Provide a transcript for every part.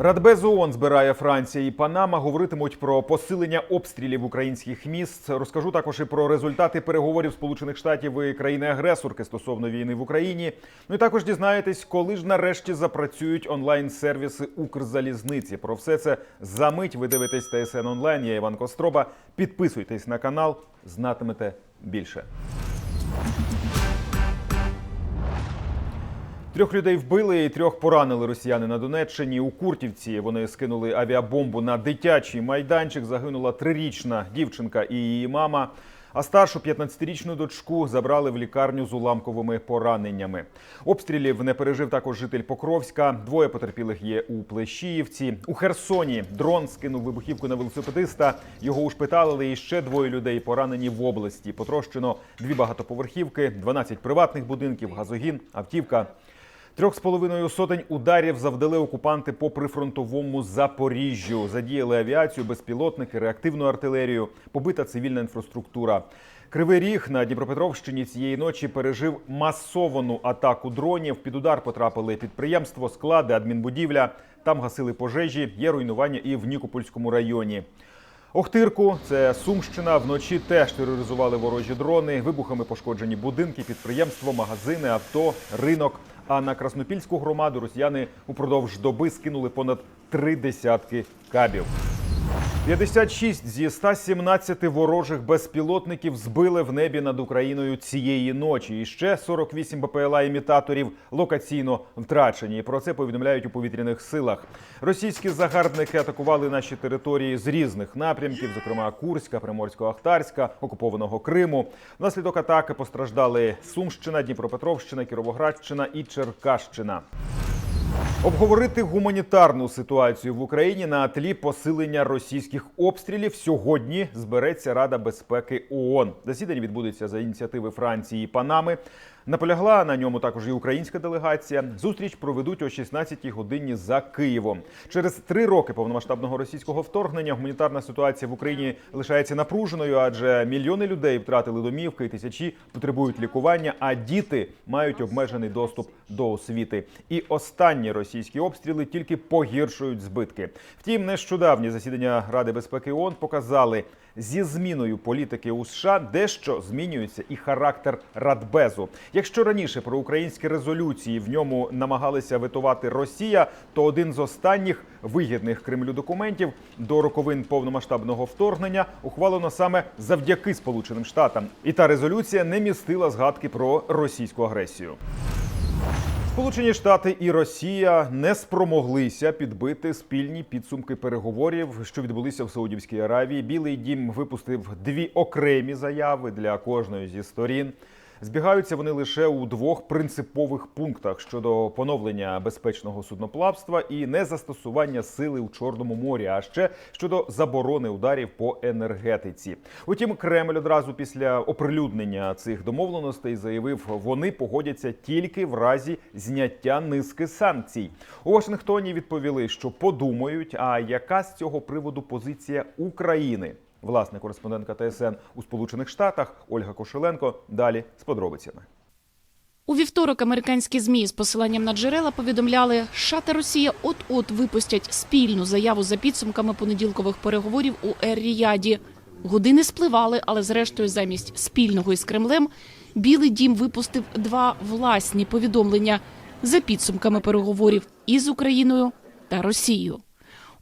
Радбез ООН збирає Франція і Панама. Говоритимуть про посилення обстрілів українських міст. Розкажу також і про результати переговорів Сполучених Штатів і країни-агресорки стосовно війни в Україні. Ну і також дізнаєтесь, коли ж нарешті запрацюють онлайн-сервіси Укрзалізниці. Про все це за мить. Ви дивитесь ТСН онлайн. Я Іван Костроба. Підписуйтесь на канал, знатимете більше. Трьох людей вбили і трьох поранили росіяни на Донеччині. У Куртівці вони скинули авіабомбу на дитячий майданчик. Загинула трирічна дівчинка і її мама. А старшу 15-річну дочку забрали в лікарню з уламковими пораненнями. Обстрілів не пережив також житель Покровська. Двоє потерпілих є у Плещіївці. У Херсоні дрон скинув вибухівку на велосипедиста. Його ушпиталили. І ще двоє людей поранені в області. Потрощено дві багатоповерхівки, 12 приватних будинків, газогін, автівка. Трьох з половиною сотень ударів завдали окупанти по прифронтовому Запоріжжю. Задіяли авіацію, безпілотники, реактивну артилерію, побита цивільна інфраструктура. Кривий ріг на Дніпропетровщині цієї ночі пережив масовану атаку дронів. Під удар потрапили підприємство, склади, адмінбудівля. Там гасили пожежі. Є руйнування і в Нікопольському районі. Охтирку, це Сумщина. Вночі теж тероризували ворожі дрони. Вибухами пошкоджені будинки, підприємство, магазини, авто, ринок. А на Краснопільську громаду росіяни упродовж доби скинули понад три десятки кабів. 56 зі 117 ворожих безпілотників збили в небі над Україною цієї ночі. І ще 48 БПЛА імітаторів локаційно втрачені. Про це повідомляють у повітряних силах. Російські загарбники атакували наші території з різних напрямків, зокрема Курська, Приморсько-Ахтарська, окупованого Криму. Внаслідок атаки постраждали Сумщина, Дніпропетровщина, Кіровоградщина і Черкащина. Обговорити гуманітарну ситуацію в Україні на тлі посилення російських обстрілів сьогодні збереться Рада безпеки ООН. Засідання відбудеться за ініціативи Франції і Панами. Наполягла на ньому також і українська делегація. Зустріч проведуть о 16-й годині за Києвом. Через три роки повномасштабного російського вторгнення гуманітарна ситуація в Україні лишається напруженою, адже мільйони людей втратили домівки, тисячі потребують лікування, а діти мають обмежений доступ до освіти. І останні російські обстріли тільки погіршують збитки. Втім, нещодавні засідання Ради безпеки ООН показали. Зі зміною політики у США дещо змінюється і характер Радбезу. Якщо раніше про українські резолюції в ньому намагалися витувати Росія, то один з останніх вигідних Кремлю документів до роковин повномасштабного вторгнення ухвалено саме завдяки Сполученим Штатам. І та резолюція не містила згадки про російську агресію. Сполучені Штати і Росія не спромоглися підбити спільні підсумки переговорів, що відбулися в Саудівській Аравії. Білий дім випустив дві окремі заяви для кожної зі сторін. Збігаються вони лише у двох принципових пунктах щодо поновлення безпечного судноплавства і незастосування сили у Чорному морі, а ще щодо заборони ударів по енергетиці. Утім, Кремль одразу після оприлюднення цих домовленостей заявив, вони погодяться тільки в разі зняття низки санкцій. У Вашингтоні відповіли, що подумають. А яка з цього приводу позиція України? Власне, кореспондентка ТСН у Сполучених Штатах Ольга Кошеленко. Далі з подробицями. У вівторок американські змі з посиланням на джерела повідомляли, США та Росія от-от випустять спільну заяву за підсумками понеділкових переговорів у Ер-Ріяді. Години спливали, але зрештою, замість спільного із Кремлем, Білий Дім випустив два власні повідомлення за підсумками переговорів із Україною та Росією.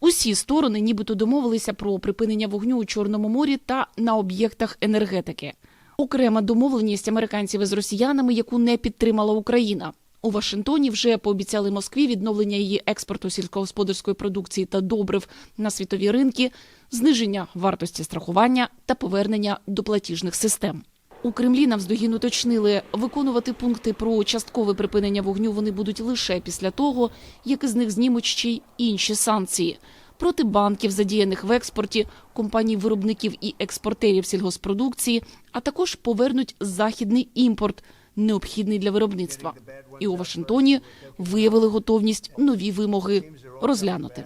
Усі сторони нібито домовилися про припинення вогню у Чорному морі та на об'єктах енергетики. Окрема домовленість американців із росіянами, яку не підтримала Україна. У Вашингтоні вже пообіцяли Москві відновлення її експорту сільськогосподарської продукції та добрив на світові ринки, зниження вартості страхування та повернення до платіжних систем. У Кремлі навздогін уточнили, виконувати пункти про часткове припинення вогню вони будуть лише після того, як із них знімуть ще й інші санкції проти банків, задіяних в експорті, компаній виробників і експортерів сільгоспродукції, а також повернуть західний імпорт, необхідний для виробництва. І у Вашингтоні виявили готовність нові вимоги розглянути.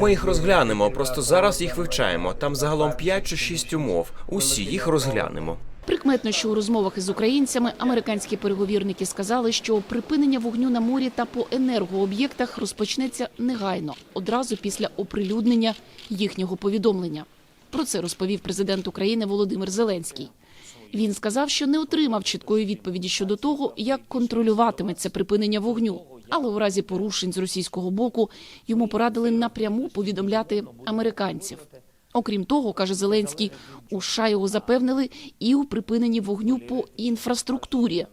Ми їх розглянемо. Просто зараз їх вивчаємо. Там загалом 5 чи 6 умов. Усі їх розглянемо. Прикметно, що у розмовах із українцями американські переговірники сказали, що припинення вогню на морі та по енергооб'єктах розпочнеться негайно, одразу після оприлюднення їхнього повідомлення. Про це розповів президент України Володимир Зеленський. Він сказав, що не отримав чіткої відповіді щодо того, як контролюватиметься припинення вогню. Але у разі порушень з російського боку йому порадили напряму повідомляти американців. Окрім того, каже Зеленський, у США його запевнили і у припиненні вогню по інфраструктурі.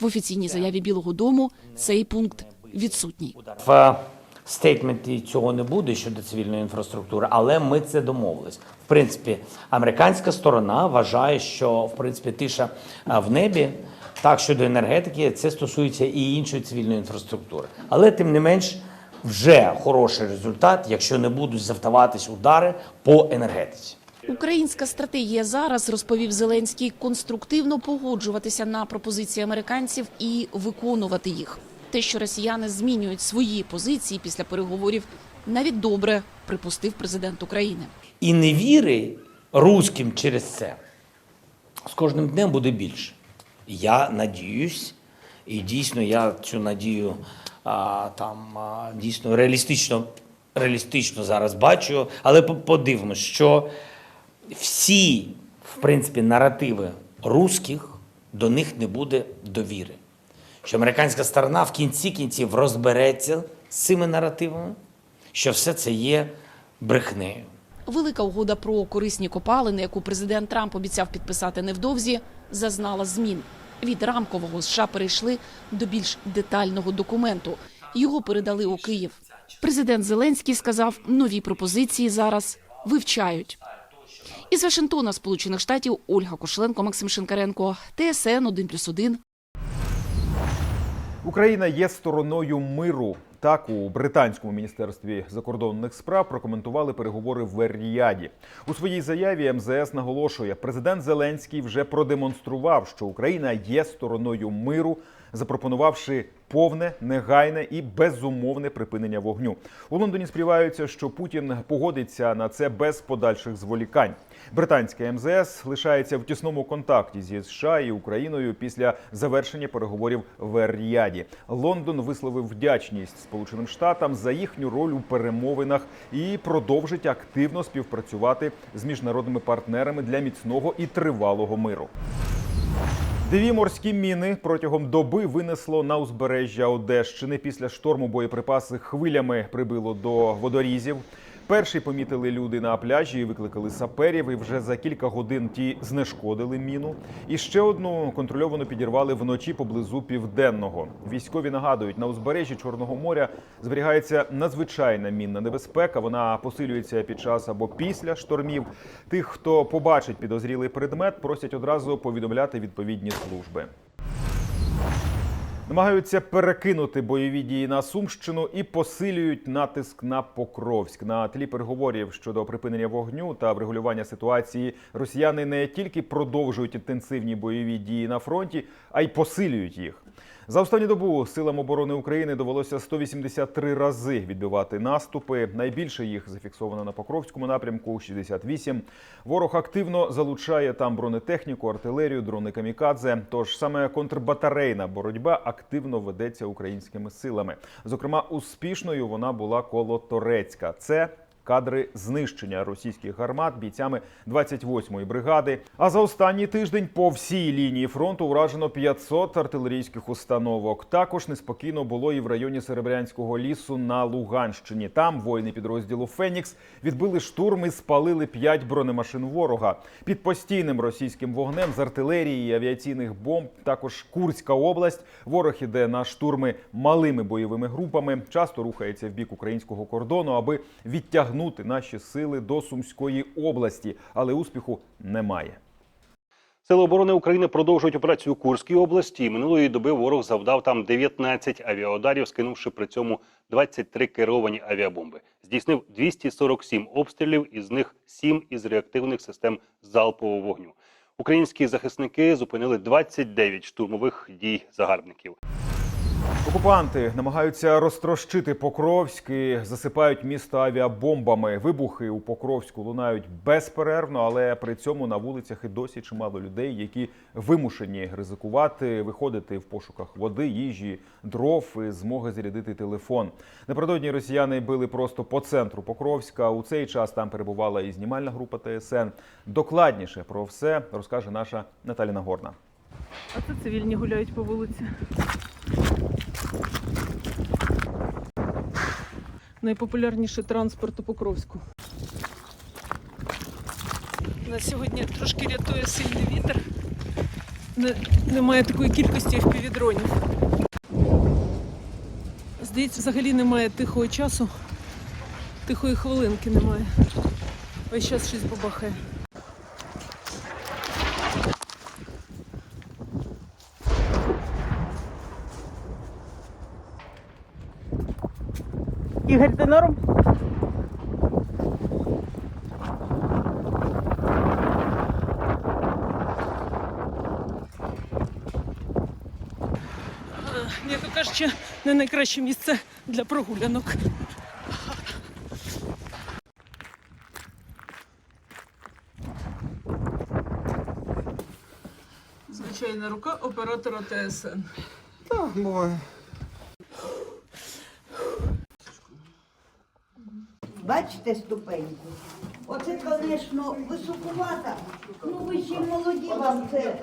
В офіційній заяві Білого Дому цей пункт відсутній. В стейтменті цього не буде щодо цивільної інфраструктури, але ми це домовились. В принципі, американська сторона вважає, що в принципі тиша е, в небі. Так, щодо енергетики, це стосується і іншої цивільної інфраструктури. Але тим не менш, вже хороший результат, якщо не будуть завдаватись удари по енергетиці. Українська стратегія зараз розповів Зеленський конструктивно погоджуватися на пропозиції американців і виконувати їх. Те, що росіяни змінюють свої позиції після переговорів, навіть добре припустив президент України. І невіри руським через це з кожним днем буде більше. Я надіюсь, і дійсно я цю надію там дійсно реалістично, реалістично зараз бачу, але по- подивимось, що всі, в принципі, наративи русських до них не буде довіри. Що американська сторона в кінці кінців розбереться з цими наративами, що все це є брехнею. Велика угода про корисні копалини, яку президент Трамп обіцяв підписати невдовзі, зазнала змін. Від рамкового США перейшли до більш детального документу. Його передали у Київ. Президент Зеленський сказав, нові пропозиції зараз вивчають. Із Вашингтона, Сполучених Штатів, Ольга Кошленко, Максим Шинкаренко, ТСН 1+,1. Україна є стороною миру. Так у британському міністерстві закордонних справ прокоментували переговори в Ер-Ріаді. У своїй заяві МЗС наголошує, президент Зеленський вже продемонстрував, що Україна є стороною миру, запропонувавши повне, негайне і безумовне припинення вогню. У Лондоні сподіваються, що Путін погодиться на це без подальших зволікань. Британське МЗС лишається в тісному контакті зі США і Україною після завершення переговорів в Ер-Ріаді. Лондон висловив вдячність Сполученим Штатам за їхню роль у перемовинах і продовжить активно співпрацювати з міжнародними партнерами для міцного і тривалого миру. Дві морські міни протягом доби винесло на узбережжя Одещини. Після шторму боєприпаси хвилями прибило до водорізів. Перший помітили люди на пляжі і викликали саперів. І вже за кілька годин ті знешкодили міну. І ще одну контрольовано підірвали вночі поблизу південного. Військові нагадують, на узбережжі Чорного моря зберігається надзвичайна мінна небезпека. Вона посилюється під час або після штормів. Тих, хто побачить підозрілий предмет, просять одразу повідомляти відповідні служби. Намагаються перекинути бойові дії на Сумщину і посилюють натиск на Покровськ. На тлі переговорів щодо припинення вогню та врегулювання ситуації росіяни не тільки продовжують інтенсивні бойові дії на фронті, а й посилюють їх. За останню добу силам оборони України довелося 183 рази відбивати наступи. Найбільше їх зафіксовано на Покровському напрямку 68. Ворог активно залучає там бронетехніку, артилерію, дрони камікадзе. Тож саме контрбатарейна боротьба активно ведеться українськими силами. Зокрема, успішною вона була коло Торецька. Це Кадри знищення російських гармат бійцями 28-ї бригади. А за останній тиждень по всій лінії фронту уражено 500 артилерійських установок. Також неспокійно було і в районі Серебрянського лісу на Луганщині. Там воїни підрозділу Фенікс відбили штурм і спалили 5 бронемашин ворога. Під постійним російським вогнем з артилерії і авіаційних бомб. Також Курська область. Ворог іде на штурми малими бойовими групами. Часто рухається в бік українського кордону, аби відтягнути наші сили до Сумської області, але успіху немає. Сили оборони України продовжують операцію у Курській області. Минулої доби ворог завдав там 19 авіаударів, скинувши при цьому 23 керовані авіабомби. Здійснив 247 обстрілів, із них 7 із реактивних систем залпового вогню. Українські захисники зупинили 29 штурмових дій загарбників. Окупанти намагаються розтрощити Покровськ і засипають місто авіабомбами. Вибухи у Покровську лунають безперервно, але при цьому на вулицях і досі чимало людей, які вимушені ризикувати, виходити в пошуках води, їжі, дров і змоги зарядити телефон. Напередодні росіяни били просто по центру Покровська. У цей час там перебувала і знімальна група ТСН. Докладніше про все розкаже наша Наталя Нагорна. А це цивільні гуляють по вулиці. Найпопулярніший транспорт у Покровську. На сьогодні трошки рятує сильний вітер. Немає такої кількості впівдронів. Здається, взагалі немає тихого часу. Тихої хвилинки немає. Весь час щось бабахає. Ігор, ти норм? М'яко кажучи, не найкраще місце для прогулянок. Звичайна рука оператора ТСН. Бачите ступеньку? Оце, звісно, високувата. Ну ви ще молоді вам це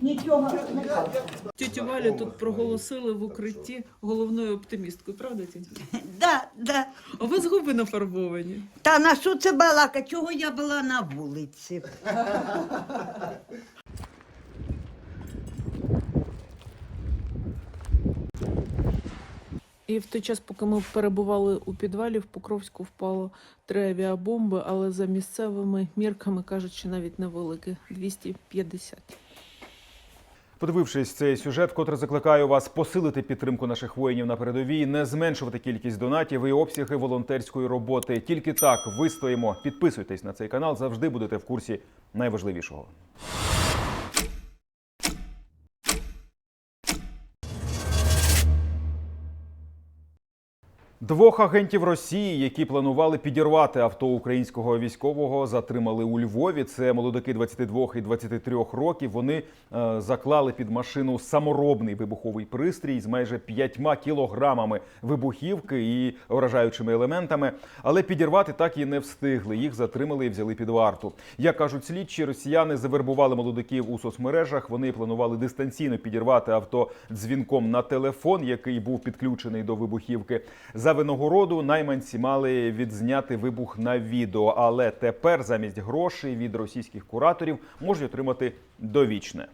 нічого не кажуть. Тетю Валю тут проголосили в укритті головною оптимісткою, правда, тітя? Да, да. А у вас губи нафарбовані. Та на що це балака? Чого я була на вулиці? І в той час, поки ми перебували у підвалі, в Покровську впало три авіабомби, але за місцевими мірками кажуть, що навіть невелике 250. Подивившись цей сюжет, котре закликаю вас посилити підтримку наших воїнів на передовій, не зменшувати кількість донатів і обсяги волонтерської роботи. Тільки так вистоїмо. Підписуйтесь на цей канал, завжди будете в курсі найважливішого. Двох агентів Росії, які планували підірвати авто українського військового, затримали у Львові. Це молодики 22 і 23 років. Вони е, заклали під машину саморобний вибуховий пристрій з майже 5 кілограмами вибухівки і вражаючими елементами. Але підірвати так і не встигли. Їх затримали і взяли під варту. Як кажуть слідчі, росіяни завербували молодиків у соцмережах. Вони планували дистанційно підірвати авто дзвінком на телефон, який був підключений до вибухівки. За винагороду найманці мали відзняти вибух на відео, але тепер замість грошей від російських кураторів можуть отримати довічне.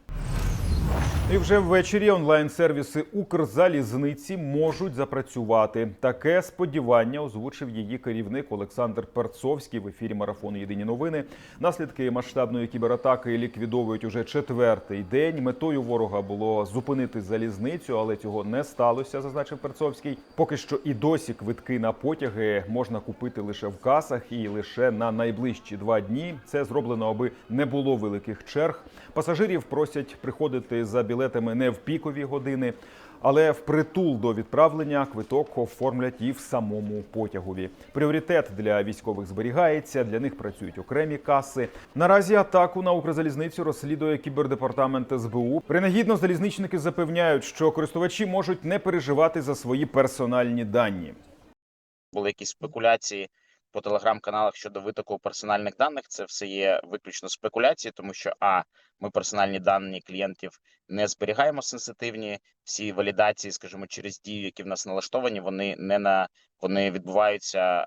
І вже ввечері онлайн-сервіси Укрзалізниці можуть запрацювати. Таке сподівання озвучив її керівник Олександр Перцовський в ефірі марафону Єдині новини. Наслідки масштабної кібератаки ліквідовують уже четвертий день. Метою ворога було зупинити залізницю, але цього не сталося, зазначив Перцовський. Поки що і досі квитки на потяги можна купити лише в касах і лише на найближчі два дні. Це зроблено, аби не було великих черг. Пасажирів просять приходити за білетами не в пікові години, але впритул до відправлення квиток оформлять і в самому потягові. Пріоритет для військових зберігається. Для них працюють окремі каси. Наразі атаку на Укрзалізницю розслідує кібердепартамент СБУ. Принагідно залізничники запевняють, що користувачі можуть не переживати за свої персональні дані. були якісь спекуляції по телеграм-каналах щодо витоку персональних даних. Це все є виключно спекуляції, тому що а ми персональні дані клієнтів не зберігаємо сенситивні. Всі валідації, скажімо, через дію, які в нас налаштовані, вони не на вони відбуваються е,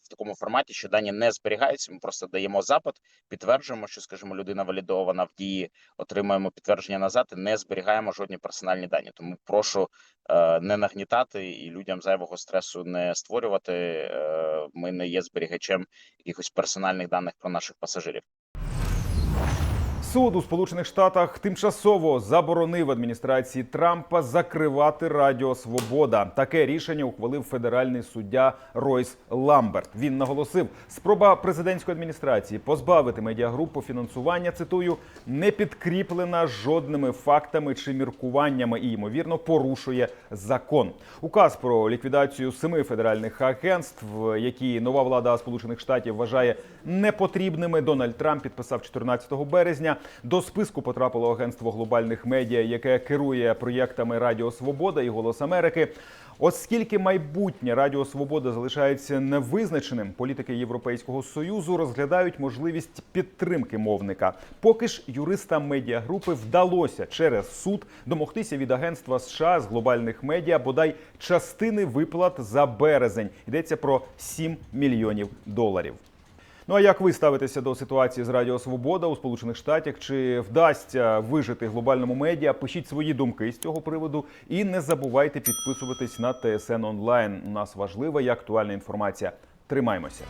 в такому форматі, що дані не зберігаються. Ми просто даємо запит, підтверджуємо, що, скажімо, людина валідована в дії, отримуємо підтвердження назад і не зберігаємо жодні персональні дані. Тому прошу е, не нагнітати і людям зайвого стресу не створювати. Е, Ми не є зберігачем якихось персональних даних про наших пасажирів. Суд у Сполучених Штатах тимчасово заборонив адміністрації Трампа закривати Радіо Свобода. Таке рішення ухвалив федеральний суддя Ройс Ламберт. Він наголосив, спроба президентської адміністрації позбавити медіагрупу фінансування, цитую, не підкріплена жодними фактами чи міркуваннями і ймовірно порушує закон. Указ про ліквідацію семи федеральних агентств, які нова влада Сполучених Штатів вважає непотрібними. Дональд Трамп підписав 14 березня. До списку потрапило агентство глобальних медіа, яке керує проєктами Радіо Свобода і Голос Америки. Оскільки майбутнє Радіо Свобода залишається невизначеним, політики Європейського союзу розглядають можливість підтримки мовника. Поки ж юристам медіагрупи вдалося через суд домогтися від агентства США з глобальних медіа бодай частини виплат за березень. Йдеться про 7 мільйонів доларів. Ну а як ви ставитеся до ситуації з Радіо Свобода у Сполучених Штатах? Чи вдасться вижити глобальному медіа? Пишіть свої думки з цього приводу і не забувайте підписуватись на ТСН онлайн. У нас важлива і актуальна інформація. Тримаймося.